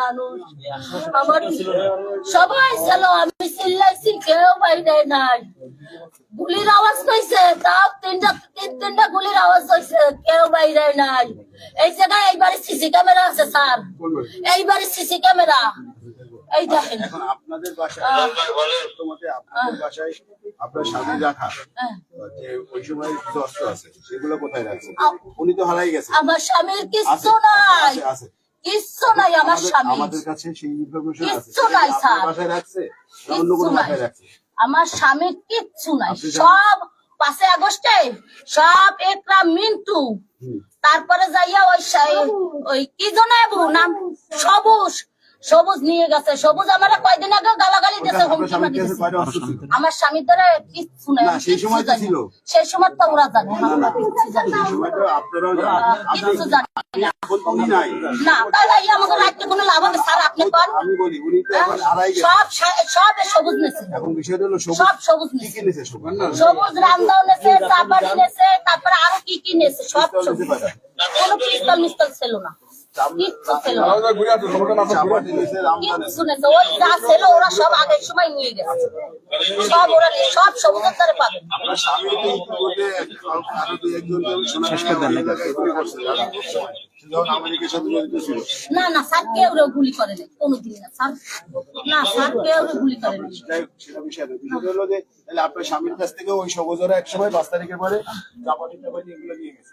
মানুষ আমার সবাই ছিল আমি চিল্লাইছি কেউ বাইরে নাই গুলির আওয়াজ কইছে তাও তিনটা তিন তিনটা গুলির আওয়াজ হয়েছে কেউ বাইরে নাই এই জায়গায় এইবারে সিসি ক্যামেরা আছে স্যার এইবারে সিসি ক্যামেরা এই দেখেন আপনাদের বাসায় আপনাদের বাসায় আপনার স্বামী রাখা। যে ওই সময় কিছু অস্ত্র আছে সেগুলো কোথায় রাখছে উনি তো হারাই গেছে আমার স্বামীর আছে, নাই। কিচ্ছু নাই আমার স্বামী আমাদের কাছে সেই ইনফরমেশন আছে। কিচ্ছু নাই, স্যার। বাসায় রাখছে অন্য কোনো বাসায় রাখছে? আমার স্বামীর কিচ্ছু নাই। সব পাশে আগস্টে সব একরা মিন্টু। তারপরে যাইয়া ওই সাহেব ওই কি জনাবু নাম সবুজ। সবুজ নিয়ে গেছে সবুজ আমার কয়দিন আগে গালাগালি দিয়েছে আমার স্বামীর দ্বারা কিচ্ছু নাই সেই সময় ছিল। সেই সময় তো ওরা জানে। কিচ্ছু জানি না। তাহলে আমাকে রাখতে কোনো লাভ হবে? স্যার আপনি গেছে। সব সব সবুজ নেছে সবুজ। সব সবুজ নেছে নেছে নেছে তারপরে আরও কি কি নেছে সব সবুজ? কোনো পিস্তল মিস্তল ছিল না। না ওরা সব আগের সময় নিয়ে গেছে সব ওরা সব পাবে না না স্যার কেউ রে গুলি করে নাই কোনোদিন না স্যার না স্যার কেউ রে গুলি করে নাই সেটা বিষয় না হলো যে তাহলে আপনার স্বামীর কাছ থেকে ওই সবুজরা এক সময় পাঁচ তারিখের পরে চাপাটি টাপাটি এগুলো নিয়ে গেছে।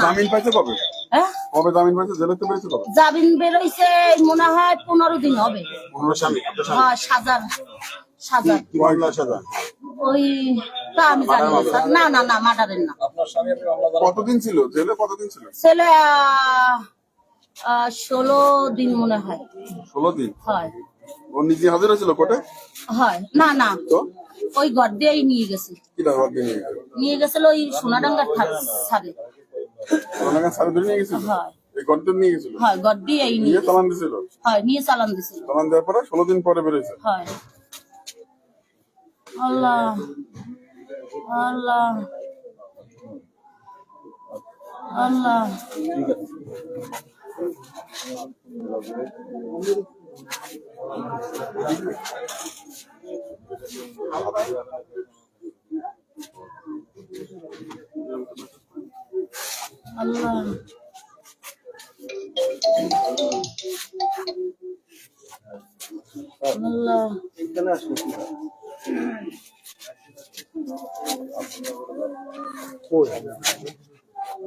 জামিন পাইছে কবে? হ্যাঁ? কবে জামিন পাইছে? জেলে তো পেয়েছে কবে? জামিন বেরোইছে মনে হয় পনেরো দিন হবে। স্বামী হ্যাঁ সাজার সাজার। কি ওই তা আমি জানি না না না না মার্ডারের না। কতদিন ছিল? জেলে কতদিন ছিল? ছেলে আহ, আহ, ষোলো দিন মনে হয়। ষোলো দিন? হয়। ও নিজে হাজির হয়েছিল কোর্টে? হয়। না না। তো? ওই ঘর দিয়েই নিয়ে গেছে। কিটা ঘর দিয়ে নিয়ে নিয়ে গেছিল ওই সোনাডাঙ্গার ওনাকে সাথে ধরে নিয়ে গেছিল? হয়। এই নিয়ে গেছিল? হয় ঘর দিয়েই নিয়ে চালান দিছিল? হয় নিয়ে চালান দিছিল। চালান দেওয়ার পরে ষোলো দিন পরে বেরোয়েছে হয়। আল্লাহ। আল্লাহ। আল্লাহ। আল্লাহ আল্লাহ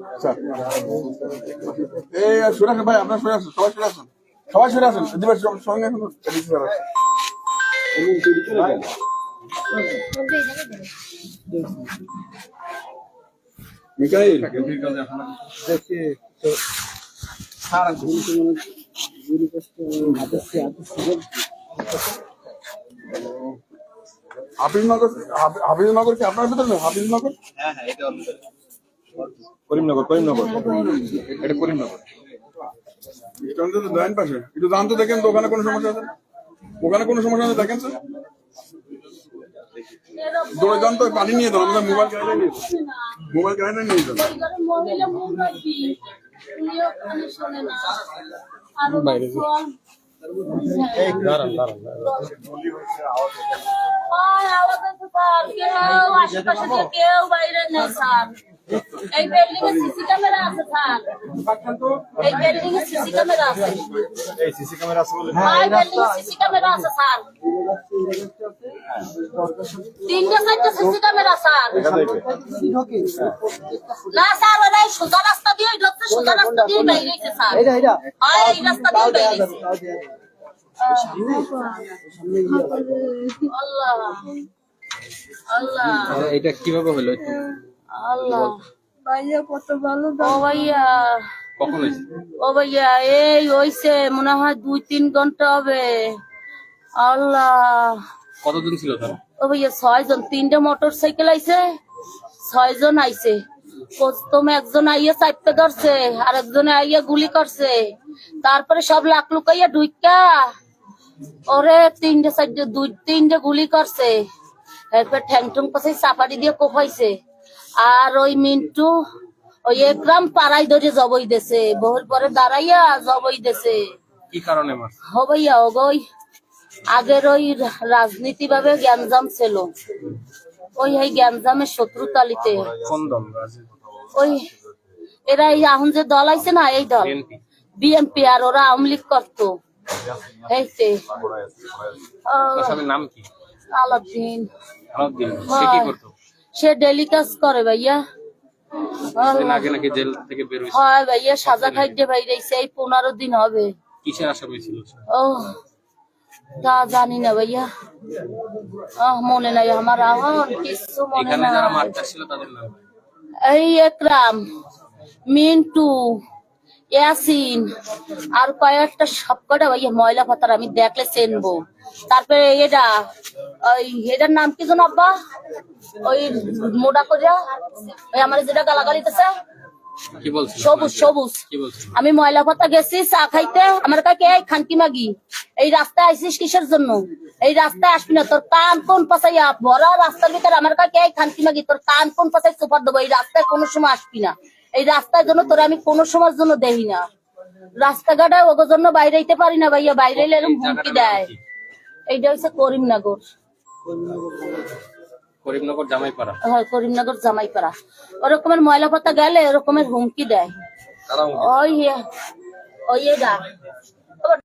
আচ্ছা। এই আর সরে আসুন ভাই আপনার সরে আসুন সবাই সরে আসুন সবাই সরে আসুন দিবেন সঙ্গে সরে হাফিজনগর হাফি- হাফিজনগর কি আপনার ভিতরে হাফিজনগর করিমনগর করিমনগর। এটা করিমনগর। তো ডাইন পাশে। একটু দাম তো দেখেন তো ওখানে কোনো সমস্যা আছে? ওখানে কোনো সমস্যা আছে দেখেন স্যার দৌড়ে যান তো পানি নিয়ে আমাদের মোবাইল গাড়ি নিয়ে মোবাইল গাড়ি নিয়ে যান দাঁড়ান দাঁড়ান আওয়াজ কেউ আশেপাশে কেউ বাইরে নেই স্যার। এই বিল্ডিং এ সিসি ক্যামেরা আছে স্যার। এই বিল্ডিং এ সিসি ক্যামেরা আছে। এই সিসি ক্যামেরা আছে বলে হয় বিল্ডিং এ সিসি ক্যামেরা আছে স্যার। তিনটা চারটা সিসি ক্যামেরা স্যার। না স্যার ওরা এই সোজা রাস্তা দিয়ে ঢুকছে সোজা রাস্তা দিয়ে বাইরে গেছে স্যার। এই রাস্তা দিয়ে বাইরে গেছে। আল্লাহ। আল্লাহ। এটা কীভাবে হলো একটু? আল্লাহ। ভাইয়া কত ভালো ও ভাইয়া। কখন ও ভাইয়া এই হইছে মনে হয় দুই তিন ঘণ্টা হবে। আল্লাহ। কতজন ছিল তারা? ও ভাইয়া ছয় জন তিনটে মোটর সাইকেল আইছে ছয় জন আইছে। প্রথমে একজন আইয়া চাপতে ধরছে আর একজনে আইয়া গুলি করছে। তারপরে সব লাখ লুকাইয়া ঢুইকা। ওরে তিনটে চারটে দুই তিনটে গুলি করছে। এরপর ঠ্যাং টুং পাশে চাপাটি দিয়ে কোপাইছে। আর ওই মিন্টু ওই একরাম পাড়াই ধরে জবই দেছে বহুর পরে দাঁড়াইয়া জবই দেছে কি কারণে হবাইয়া ওগই। আগের ওই রাজনীতি ভাবে জ্ঞানজাম ছিল। ওই এই জ্ঞানজামের শত্রুতালিতে। কোন দল? ওই এরা এই এখন যে দল আইছে না এই দল? বিএনপি। আর ওরা আওয়ামী লীগ করতো। এই তে নাম কি? আলাদিন আলাউদ্দিন সে কি করতো? সে ডেলি কাজ করে ভাইয়া। আগে নাকি জেল থেকে বের হয়েছে। হয় ভাইয়া সাজা খাইতে বাইরেছে এই পনেরো দিন হবে। কিসের আসামি ছিল ও তা জানি না ভাইয়া। আহ মনে নাই আমার কিছু মনে নাই। এই একরাম মিন্টু। ইয়াসিন আর কয়েকটা সবকটা ভাইয়া ময়লা পাতার আমি দেখলে চেনবো। তারপরে এটা ওই এটার নাম কি যেন আব্বা? ওই মোটা করিয়া ওই আমার যেটা গালাগালিতেছে সবুজ সবুজ। আমি ময়লা পাতা গেছি চা খাইতে। আমার কাছে এই খানকি মাগি? এই রাস্তায় আইসিস কিসের জন্য? এই রাস্তায় আসবি না তোর কান কোন পাশাইয়া ভরা রাস্তার ভিতরে? আমার এই খানকি মাগি? তোর কান সুপার দেবো এই রাস্তায় কোনো সময় আসবি না। এই রাস্তার জন্য তোরা আমি কোনো সময়ের জন্য দেই না। রাস্তাঘাটে ওগো জন্য বাইরে যেতে পারি না ভাইয়া বাইরে এলে এরকম হুমকি দেয়। এইটা হচ্ছে করিমনগর। করিমনগর জামাইপাড়া। হ্যাঁ করিমনগর জামাইপাড়া। ওরকমের ময়লা পাতা গেলে ওরকমের হুমকি দেয়। ওই ওই এটা